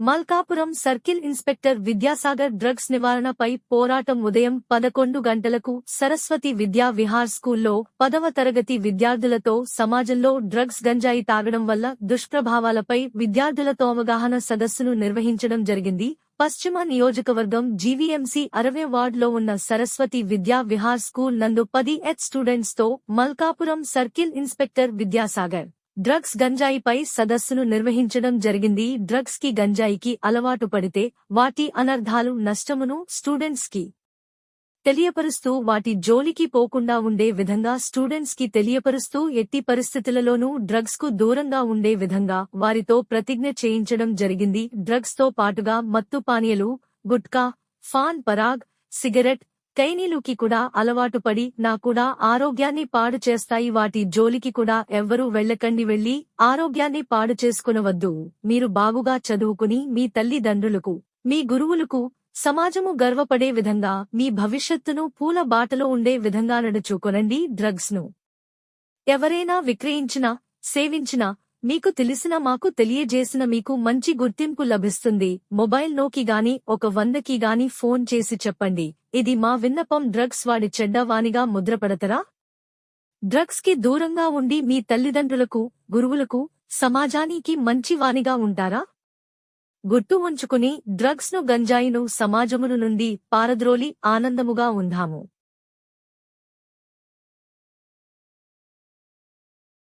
Malkapuram circle inspector Vidyasagar drugs నివారణపై పోరాటం ఉదయం పదకొండు గంటలకు సరస్వతి విద్యా విహార్ స్కూల్లో పదవ తరగతి విద్యార్థులతో సమాజంలో డ్రగ్స్ గంజాయి తాగడం వల్ల దుష్ప్రభావాలపై విద్యార్థులతో అవగాహన సదస్సును నిర్వహించడం జరిగింది. పశ్చిమ నియోజకవర్గం జీవీఎంసీ అరవై వార్డులో ఉన్న సరస్వతి విద్యా విహార్ స్కూల్ నందు పది హెచ్ స్టూడెంట్స్తో Malkapuram circle inspector Vidyasagar drugs గంజాయిపై సదస్సును నిర్వహించడం జరిగింది. డ్రగ్స్కి గంజాయికి అలవాటు పడితే వాటి అనర్ధాలు నష్టమును స్టూడెంట్స్కి తెలియపరుస్తూ వాటి జోలికి పోకుండా ఉండే విధంగా స్టూడెంట్స్కి తెలియపరుస్తూ ఎట్టి పరిస్థితులలోనూ డ్రగ్స్కు దూరంగా ఉండే విధంగా వారితో ప్రతిజ్ఞ చేయించడం జరిగింది. డ్రగ్స్తో పాటుగా మత్తు పానీయాలు గుట్కా ఫాన్ పరాగ్ సిగరెట్ కైనీలుకి కూడా అలవాటు పడి నా కూడా ఆరోగ్యాన్ని పాడు చేస్తాయి. వాటి జోలికి కూడా ఎవ్వరూ వెళ్ళకండి. వెళ్ళి ఆరోగ్యాన్ని పాడు చేసుకునవద్దు. మీరు బాగుగా చదువుకుని మీ తల్లిదండ్రులకు మీ గురువులకు సమాజము గర్వపడే విధంగా మీ భవిష్యత్తును పూల బాటలో ఉండే విధంగా నడుచుకొనండి. డ్రగ్స్ను ఎవరైనా విక్రయించినా సేవించినా మీకు తెలిసిన మాకు తెలియజేసిన మీకు మంచి గుర్తింపు లభిస్తుంది. మొబైల్ నోకి గాని ఒక వందకి గాని ఫోన్ చేసి చెప్పండి. ఇది మా విన్నపం. డ్రగ్స్ వాడి చెడ్డవానిగా ముద్రపడతరా? డ్రగ్స్కి దూరంగా ఉండి మీ తల్లిదండ్రులకు గురువులకు సమాజానికి మంచివానిగా ఉంటారా? గుర్తు ఉంచుకుని డ్రగ్స్ను గంజాయిను సమాజమును నుండి పారద్రోలి ఆనందముగా ఉందాము.